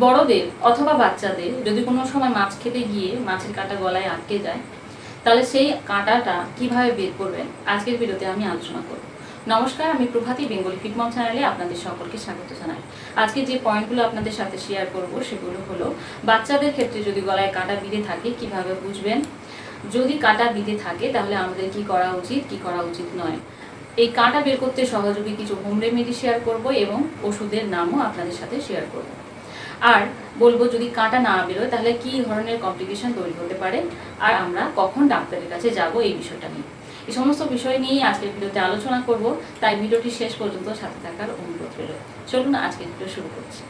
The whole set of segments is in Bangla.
বড়দের অথবা বাচ্চাদের যদি কোনো সময় মাছ খেতে গিয়ে মাছের কাঁটা গলায় আটকে যায়, তাহলে সেই কাঁটাটা কীভাবে বের করবেন? আজকের ভিডিওতে আমি আলোচনা করব। নমস্কার, আমি প্রভাতী, বেঙ্গলি ফিটমম চ্যানেলে আপনাদের সকলকে স্বাগত জানাই। আজকে যে পয়েন্টগুলো আপনাদের সাথে শেয়ার করব, সেগুলো হলো বাচ্চাদের ক্ষেত্রে যদি গলায় কাঁটা বিঁধে থাকে, কীভাবে বুঝবেন? যদি কাঁটা বিঁধে থাকে, তাহলে আমাদের কি করা উচিত, কি করা উচিত নয়। এই কাঁটা বের করতে সহযোগী কিছু হোম রেমেডি শেয়ার করব এবং ওষুধের নামও আপনাদের সাথে শেয়ার করব। আর বলব যদি কাঁটা না বেরোয়, তাহলে কি ধরনের কমপ্লিকেশন তৈরি হতে পারে? আর আমরা কখন ডাক্তারের কাছে যাব এই বিষয়টা নিয়ে? এই সমস্ত বিষয় নিয়েই আজকের ভিডিওতে আলোচনা করব। তাই ভিডিওটি শেষ পর্যন্ত সাথে থাকার অনুরোধ রইল। চলুন আজকের ভিডিও শুরু করছি।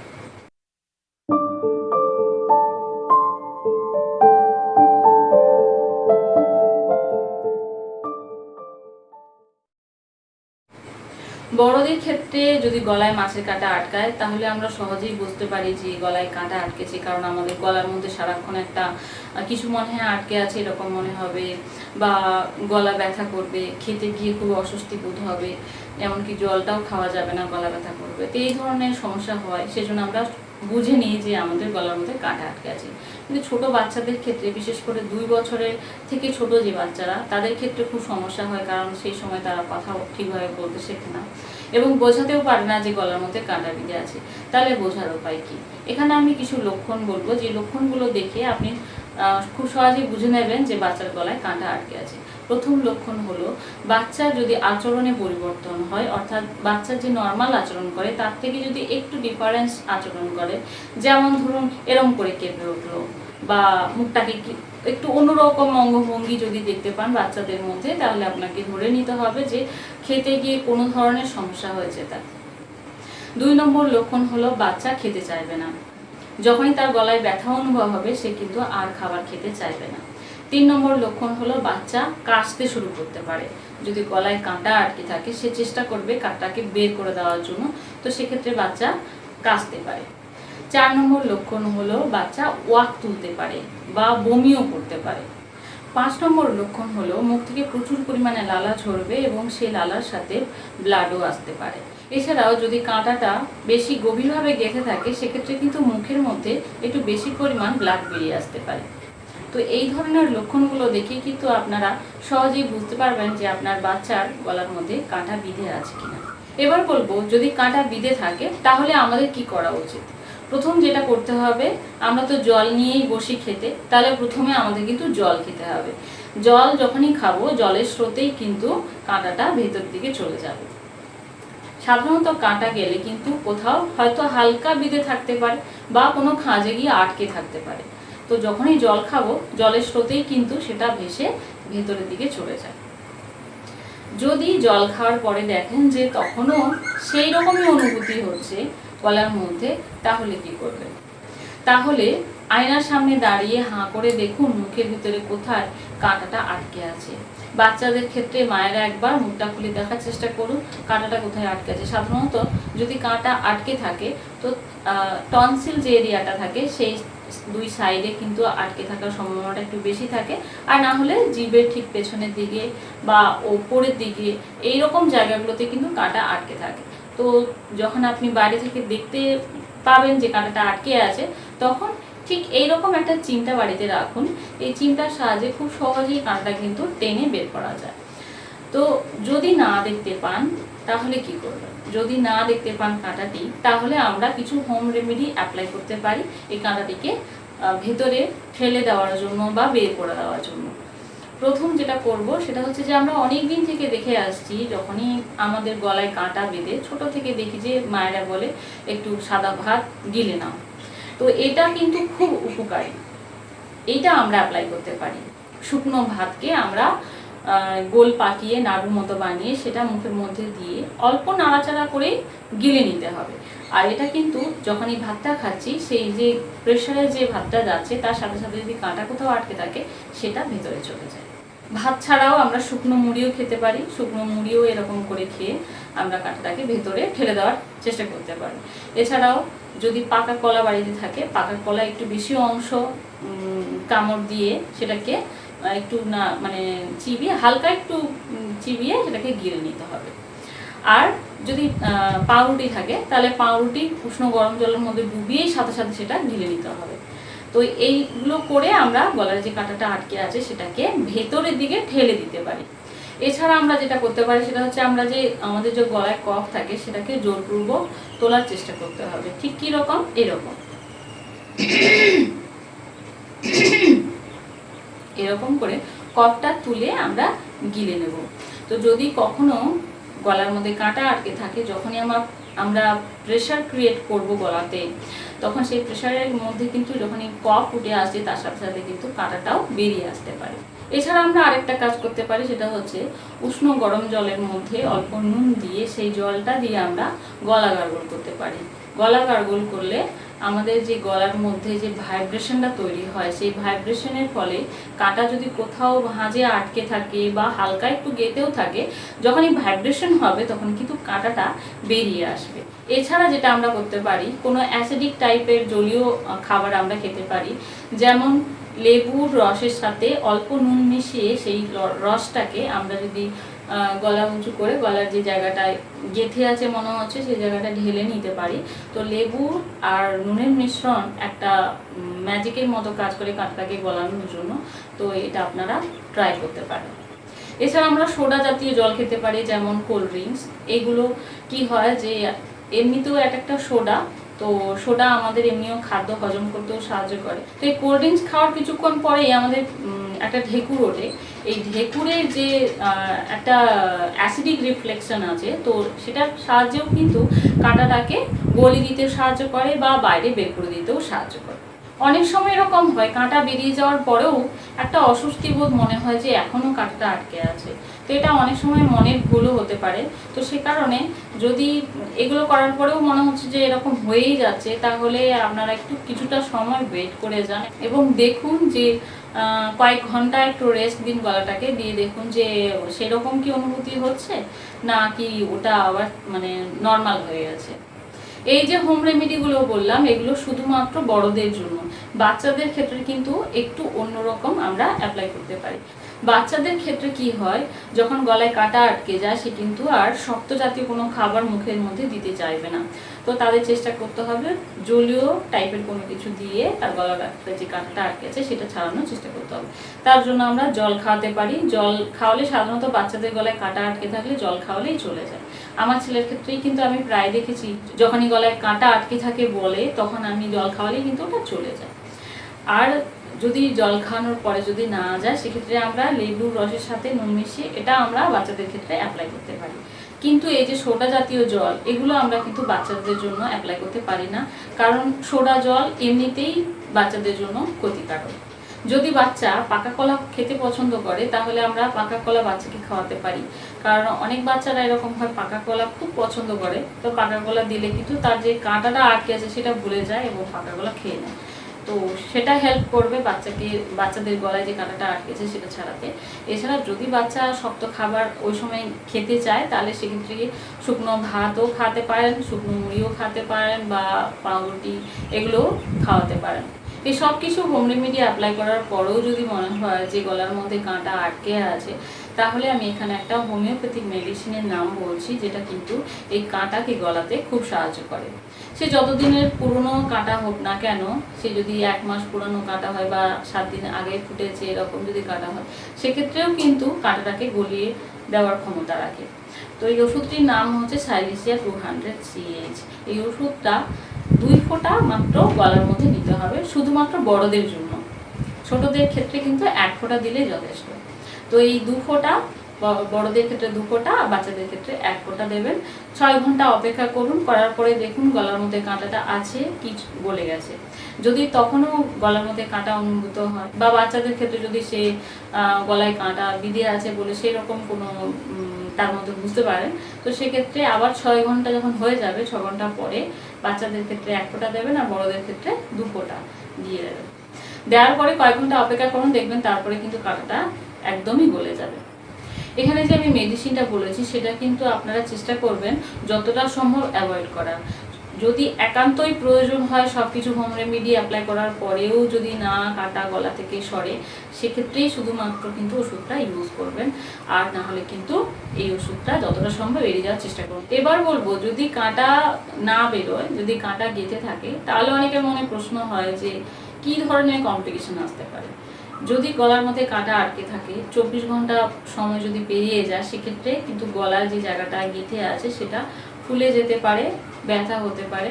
বড়দের ক্ষেত্রে যদি গলায় মাছের কাঁটা আটকায়, তাহলে আমরা সহজেই বুঝতে পারি যে গলায় কাঁটা আটকেছে, কারণ আমাদের গলার মধ্যে সারাক্ষণ একটা কিছু মনে হয় আটকে আছে, এরকম মনে হবে, বা গলা ব্যথা করবে, খেতে গিয়ে খুব অস্বস্তি বোধ হবে, এমনকি জলটাও খাওয়া যাবে না, গলা ব্যথা করবে। তো এই ধরনের সমস্যা হয়, সেজন্য আমরা বুঝে নিই যে আমাদের গলার মধ্যে কাঁটা আটকে আছে। কিন্তু ছোট বাচ্চাদের ক্ষেত্রে, বিশেষ করে দুই বছরের থেকে ছোট যে বাচ্চারা, তাদের ক্ষেত্রে খুব সমস্যা হয়, কারণ সেই সময় তারা কথা ঠিকভাবে বলতে শেখে না। এবং বোঝাতেও পারে না যে গলার মধ্যে কাঁটা বিঁধে আছে। তাহলে বোঝার উপায় কি? এখানে আমি কিছু লক্ষণ বলব। যে লক্ষণগুলো দেখে আপনি খুব সহজেই বুঝে নেবেন যে বাচ্চার গলায় কাঁটা আটকে আছে। প্রথম লক্ষণ হলো, বাচ্চার যদি আচরণে পরিবর্তন হয়, অর্থাৎ বাচ্চা যে নর্মাল আচরণ করে, তার থেকে যদি একটু ডিফারেন্স আচরণ করে, যেমন ধরুন এরম করে কেঁপে উঠল বা মুখটাকে একটু অন্যরকম অঙ্গভঙ্গি যদি দেখতে পান বাচ্চাদের মধ্যে, তাহলে আপনাকে ধরে নিতে হবে যে খেতে গিয়ে কোনো ধরনের সমস্যা হয়েছে তার। দুই নম্বর লক্ষণ হলো, বাচ্চা খেতে চাইবে না। যখনই তার গলায় ব্যথা অনুভব হবে, সে কিন্তু আর খাবার খেতে চাইবে না। তিন নম্বর লক্ষণ হলো বাচ্চা কাশতে শুরু করতে পারে। যদি গলায় কাঁটা আটকে থাকে, সে চেষ্টা করবে কাঁটাকে বের করে দেওয়ার জন্য। তো সেক্ষেত্রে বাচ্চা কাশতে পারে। চার নম্বর লক্ষণ হলো বাচ্চা ওয়াক তুলতে পারে বা বমিও করতে পারে। পাঁচ নম্বর লক্ষণ হলো মুখ থেকে প্রচুর পরিমাণে লালা ঝরবে এবং সেই লালার সাথে ব্লাডও আসতে পারে। এছাড়াও যদি কাঁটাটা বেশি গভীরভাবে গেঁথে থাকে, সেক্ষেত্রে কিন্তু মুখের মধ্যে একটু বেশি পরিমাণ ব্লাড বেরিয়ে আসতে পারে। তো এই ধরনের লক্ষণগুলো দেখে কিন্তু আপনারা সহজেই বুঝতে পারবেন যে আপনার বাচ্চার গলার মধ্যে কাঁটা বিঁধে আছে কিনা। এবার বলব, যদি কাঁটা বিঁধে থাকে, তাহলে আমাদের কি করা উচিত? প্রথম যেটা করতে হবে, আমরা তো জল নিয়েই বসি খেতে, তাহলে প্রথমে আমাদের কিন্তু জল খেতে হবে। জল যখনই খাব, জলের স্রোতেই কিন্তু কাঁটাটা ভেতর দিকে চলে যাবে। সাধারণত কাঁটা গেলে কিন্তু কোথাও হয়তো হালকা বিঁধে থাকতে পারে বা কোনো খাঁজে গিয়ে আটকে থাকতে পারে। তো যখনই জল খাব, জলের স্রোতেই কিন্তু সেটা ভেসে ভেতরের দিকে চলে যায়। যদি জল খাওয়ার পরে দেখেন যে তখনও সেই রকমই অনুভূতি হচ্ছে গলার মধ্যে, তাহলে কি করবে তাহলে আয়নার সামনে দাঁড়িয়ে হাঁ করে দেখুন মুখের ভিতরে কোথায় কাঁটাটা আটকে আছে। বাচ্চাদের ক্ষেত্রে মায়েরা একবার মুখটা খুলে দেখার চেষ্টা করুন, কাঁটাটা কোথায় আটকে আছে। সাধারণত যদি কাঁটা আটকে থাকে, তো টনসিল যে এরিয়াটা থাকে, সেই দুই সাইডে কিন্তু আটকে থাকার সম্ভাবনাটা একটু বেশি থাকে। আর না হলে জিভের ঠিক পেছনের দিকে বা ওপরের দিকে এই রকম জায়গাগুলোতে কিন্তু কাঁটা আটকে থাকে। তো যখন আপনি বাইরে থেকে দেখতে পাবেন যে কাঁটাটা আটকে আছে, তখন ঠিক এইরকম একটা চিন্তা বাড়িতে রাখুন। এই চিন্তার সাহায্যে খুব সহজেই কাঁটাটা কিন্তু টেনে বের করা যায়। তো যদি না দেখতে পান, তাহলে কি করবেন? যদি না দেখতে পান কাঁটাটি, তাহলে আমরা কিছু হোম রেমেডি অ্যাপ্লাই করতে পারি এই কাঁটাটিকে ভেতরে ফেলে দেওয়ার জন্য বা বের করে দেওয়ার জন্য। প্রথম যেটা করব, সেটা হচ্ছে যে আমরা অনেক দিন থেকে দেখে আসছি, যখনই আমাদের গলায় কাঁটা বেঁধে, ছোট থেকে দেখি যে মায়েরা বলে, একটু সাদা ভাত গিলে নাও। তো এটা কিন্তু খুব উপকারী। এইটা আমরা অ্যাপ্লাই করতে পারি। শুকনো ভাতকে আমরা গোল পাকিয়ে নাড়ুর মতো বানিয়ে সেটা মুখের মধ্যে দিয়ে অল্প নাড়াচাড়া করে গিলে নিতে হবে। আর এটা কিন্তু যখন এই ভাতটা খাচ্ছি, সেই যে প্রেশারে যে ভাতটা যাচ্ছে, তার সাথে সাথে যদি কাঁটা কোথাও আটকে থাকে, সেটা ভেতরে চলে যায়। ভাত ছাড়াও আমরা শুকনো মুড়িও খেতে পারি। শুকনো মুড়িও এরকম করে খেয়ে আমরা কাঁটাটাকে ভেতরে ঠেলে দেওয়ার চেষ্টা করতে পারি। এছাড়াও যদি পাকা কলা বাড়িতে থাকে, পাকা কলা একটু বেশি অংশ কামড় দিয়ে সেটাকে একটু না মানে চিবিয়ে, হালকা একটু চিবিয়ে সেটাকে গিলে নিতে হবে। আর যদি পাউরুটি থাকে, তাহলে পাউরুটি উষ্ণ গরম জলের মধ্যে ডুবিয়েই সাথে সাথে সেটা গিলে নিতে হবে। তো এইগুলো করে আমরা গলার যে কাঁটাটা আটকে আছে, সেটাকে ভেতরের দিকে ঠেলে দিতে পারি। এছাড়া আমরা যেটা করতে পারি সেটা হচ্ছে আমরা যে আমাদের যে গলায় কফ থাকে সেটাকে জোরপূর্বক তোলার চেষ্টা করতে হবে। ঠিক কী রকম? এরকম। এরকম করে কফটা তুলে আমরা গিলে নেব। তো যদি কখনো গলার মধ্যে কাঁটা আটকে থাকে, যখনই আমার আমরা প্রেশার ক্রিয়েট করব গলাতে, তখন সেই প্রেশারের মধ্যে কিন্তু যখনই কফ উঠে আসছে, তার সাথে সাথে কিন্তু কাঁটাটাও বেরিয়ে আসতে পারে। এছাড়া আমরা আরেকটা কাজ করতে পারি, সেটা হচ্ছে উষ্ণ গরম জলের মধ্যে অল্প নুন দিয়ে সেই জলটা দিয়ে আমরা গলা গার্গল করতে পারি। গলা গার্গল করলে আমাদের যে গলার মধ্যে যে ভাইব্রেশনটা তৈরি হয়, সেই ভাইব্রেশনের ফলে কাঁটা যদি কোথাও ভাঁজে আটকে থাকে বা হালকা একটু গেতেও থাকে যখন এই ভাইব্রেশন হবে তখন কিন্তু কাঁটাটা বেরিয়ে আসবে। এছাড়া যেটা আমরা করতে পারি, কোনো অ্যাসিডিক টাইপের জলীয় খাবার আমরা খেতে পারি, যেমন লেবুর রসের সাথে অল্প নুন মিশিয়ে সেই রসটাকে আমরা যদি গলা উঁচু করে, গলার যে জায়গাটায় গেথে আছে মনে হচ্ছে, সেই জায়গাটা ঢেলে নিতে পারি। তো লেবু আর নুনের মিশ্রণ একটা ম্যাজিকের মতো কাজ করে কাঁটাটাকে গলানোর জন্য। তো এটা আপনারা ট্রাই করতে পারেন। এছাড়া আমরা সোডা জাতীয় জল খেতে পারি, যেমন কোল্ড ড্রিঙ্কস এগুলো কি হয় যে, এমনিতেও এক একটা সোডা তো সোডা আমাদের এমনিও খাদ্য হজম করতেও সাহায্য করে। তো এই কোল্ড ড্রিঙ্কস খাওয়ার কিছুক্ষণ পরেই আমাদের একটা ঢেকুর ওঠে। এই ঢেকুরের যে একটা অ্যাসিডিক রিফ্লেকশন আছে, তো সেটার সাহায্যেও কিন্তু কাঁটাটাকে গলি দিতে সাহায্য করে বা বাইরে বের করে দিতেও সাহায্য করে। অনেক সময় এরকম হয়, কাঁটা বেরিয়ে যাওয়ার পরেও একটা অস্বস্তি বোধ মনে হয় যে এখনও কাঁটাটা আটকে আছে। তো এটা অনেক সময় মনের ভুলও হতে পারে। তো সে কারণে যদি এগুলো করার পরেও মনে হচ্ছে যে এরকম হয়েই যাচ্ছে, তাহলে আপনারা একটু কিছুটা সময় ওয়েট করে যান এবং দেখুন যে কয়েক ঘণ্টা একটু রেস্ট দিন গলাটাকে, দিয়ে দেখুন যে সেরকম কি অনুভূতি হচ্ছে না কি ওটা আবার মানে নর্মাল হয়ে গেছে এই যে হোম রেমেডিগুলো বললাম, এগুলো শুধুমাত্র বড়দের জন্য। বাচ্চাদের ক্ষেত্রে কিন্তু একটু অন্যরকম আমরা অ্যাপ্লাই করতে পারি। বাচ্চাদের ক্ষেত্রে কি হয়, যখন গলায় কাটা আটকে যায়, সে কিন্তু আর শক্ত জাতীয় কোনো খাবার মুখের মধ্যে দিতে চাইবে না। তো তাদের চেষ্টা করতে হবে জলীয় টাইপের কোনো কিছু দিয়ে তার একটা যে কাঁটাটা আটকে আছে, সেটা ছাড়ানোর চেষ্টা করতে হবে। তার জন্য আমরা জল খাওয়াতে পারি। জল খাওয়ালে সাধারণত বাচ্চাদের গলায় কাঁটা আটকে থাকলে জল খাওয়ালেই চলে যায়। আমার ছেলের ক্ষেত্রেই কিন্তু আমি প্রায় দেখেছি, যখনই গলায় কাঁটা আটকে থাকে বলে, তখন আমি জল খাওয়ালেই কিন্তু ওটা চলে যায়। আর যদি জল খাওয়ানোর পরে যদি না যায়, সেক্ষেত্রে আমরা লেবুর রসের সাথে নুন মিশিয়ে এটা আমরা বাচ্চাদের ক্ষেত্রে অ্যাপ্লাই করতে পারি। কিন্তু এই যে সোডা জাতীয় জল, এগুলো আমরা কিন্তু বাচ্চাদের জন্য অ্যাপ্লাই করতে পারি না। কারণ সোডা জল এমনিতেই বাচ্চাদের জন্য ক্ষতিকারক। যদি বাচ্চা পাকা কলা খেতে পছন্দ করে, তাহলে আমরা পাকা কলা বাচ্চাকে খাওয়াতে পারি। কারণ অনেক বাচ্চারা এরকম হয়, পাকা কলা খুব পছন্দ করে। তো পাকা কলা দিলে কিন্তু তার যে কাঁটাটা আটকে আছে, সেটা ভুলে যায় এবং পাকা কলা খেয়ে নেয়। তো সেটা হেল্প করবে বাচ্চাকে, বাচ্চাদের গলায় যে কাঁটাটা আটকেছে সেটা ছাড়াতে। এছাড়া যদি বাচ্চা শক্ত খাবার ওই সময় খেতে চায়, তাহলে সেক্ষেত্রে শুকনো ভাতও খাতে পারেন, শুকনো মুড়িও খাতে পারেন বা পাউরুটি এগুলোও খাওয়াতে পারেন। এই সব কিছু হোম রেমেডি অ্যাপ্লাই করার পরেও যদি মনে হয় যে গলার মধ্যে কাঁটা আটকে আছে, তাহলে আমি এখানে একটা হোমিওপ্যাথিক মেডিসিনের নাম বলছি, যেটা কিন্তু এই কাঁটাকে গলাতে খুব সাহায্য করে। সে যতদিনের পুরনো কাটা হোক না কেন, সে যদি এক মাস পুরনো কাটা হয় বা সাত দিন আগে ফুটেছে এরকম যদি কাটা হয়, সেক্ষেত্রেও কিন্তু কাঁটাটাকে গলিয়ে দেওয়ার ক্ষমতা রাখে। তো এই ওষুধটির নাম হচ্ছে সাইলিসিয়া টু হান্ড্রেড সিএইচ এই ওষুধটা দুই ফোঁটা মাত্র গলার মধ্যে নিতে হবে, শুধুমাত্র বড়দের জন্য। ছোটদের ক্ষেত্রে কিন্তু এক ফোঁটা দিলেই যথেষ্ট। তো এই দু ফোঁটা বড়দের ক্ষেত্রে দু ফোঁটা, বাচ্চাদের ক্ষেত্রে এক ফোঁটা দেবেন। ছয় ঘণ্টা অপেক্ষা করুন, করার পরে দেখুন গলার মধ্যে কাঁটাটা আছে কি গলে গেছে। যদি তখনও গলার মধ্যে কাঁটা অনুভূত হয়, বা বাচ্চাদের ক্ষেত্রে যদি সে গলায় কাঁটা বিঁধে আছে বলে সেরকম কোনো তার মধ্যে বুঝতে পারেন, তো সেক্ষেত্রে আবার ছয় ঘণ্টা যখন হয়ে যাবে, ছ ঘণ্টা পরে বাচ্চাদের ক্ষেত্রে এক ফোঁটা দেবেন আর বড়দের ক্ষেত্রে দু ফোঁটা দিয়ে দেবেন। দেওয়ার পরে কয়েক ঘণ্টা অপেক্ষা করুন, দেখবেন তারপরে কিন্তু কাঁটাটা একদমই গলে যাবে। এখানে যে আমি মেডিসিনটা বলেছি, সেটা কিন্তু আপনারা চেষ্টা করবেন যতটা সম্ভব অ্যাভয়েড করার। যদি একান্তই প্রয়োজন হয় সব কিছু হোম রেমেডি অ্যাপ্লাই করার পরেও যদি না কাটা গলা থেকে সরে, সেক্ষেত্রেই শুধুমাত্র কিন্তু ওষুধটা ইউজ করবেন। আর না হলে কিন্তু এই ওষুধটা যতটা সম্ভব এড়িয়ে যাওয়ার চেষ্টা করুন। এবার বলব, যদি কাঁটা না বেরোয়, যদি কাঁটা গেঁথে থাকে, তাহলে অনেকের মনে প্রশ্ন হয় যে কি ধরনের কমপ্লিকেশন আসতে পারে? যদি গলার মধ্যে কাঁটা আটকে থাকে, চব্বিশ ঘণ্টা সময় যদি পেরিয়ে যায়, সেক্ষেত্রে কিন্তু গলার যে জায়গাটা গেঁথে আছে, সেটা ফুলে যেতে পারে, ব্যথা হতে পারে,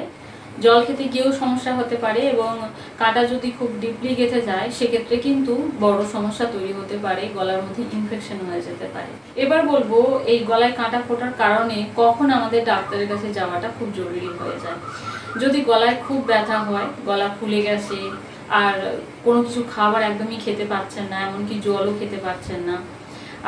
জল খেতে গিয়েও সমস্যা হতে পারে এবং কাঁটা যদি খুব ডিপলি গেঁথে যায়, সেক্ষেত্রে কিন্তু বড় সমস্যা তৈরি হতে পারে, গলার মধ্যে ইনফেকশন হয়ে যেতে পারে। এবার বলব, এই গলায় কাঁটা ফোটার কারণে কখন আমাদের ডাক্তারের কাছে যাওয়াটা খুব জরুরি হয়ে যায়। যদি গলায় খুব ব্যথা হয়, গলা ফুলে গেছে আর কোনো কিছু খাবার একদমই খেতে পাচ্ছেন না, এমনকি জলও খেতে পাচ্ছেন না।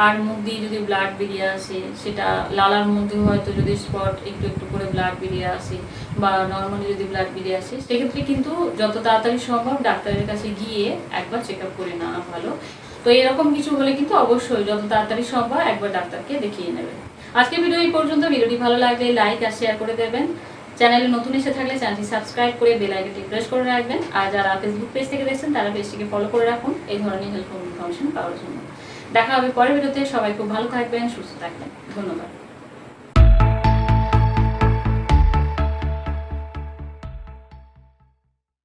আর মুখ দিয়ে যদি ব্লাড বেরিয়ে আসে, সেটা লালার মধ্যে হয়তো যদি স্পট একটু একটু করে ব্লাড বেরিয়ে আসে বা নর্মালি যদি ব্লাড বেরিয়ে আসে, সেক্ষেত্রে কিন্তু যত তাড়াতাড়ি সম্ভব ডাক্তারের কাছে গিয়ে একবার চেক করে নেওয়া ভালো। তো এরকম কিছু হলে কিন্তু অবশ্যই যত তাড়াতাড়ি সম্ভব একবার ডাক্তারকে দেখিয়ে নেবেন। আজকে ভিডিও এই পর্যন্ত। ভিডিওটি ভালো লাগলে লাইক আর শেয়ার করে দেবেন। চ্যানেলে নতুন এসে থাকলে চ্যানেলটি সাবস্ক্রাইব করে বেল আইকনটি প্রেস করে রাখবেন। আর যারা ফেসবুক পেজ থেকে দেখছেন, তারা পেজটিকে ফলো করে রাখুন। এই ধরনের হেল্পফুল ইনফরমেশন পাওয়ার জন্য। দেখা হবে পরের ভিডিওতে। সবাই খুব ভালো থাকবেন, সুস্থ থাকবেন। ধন্যবাদ।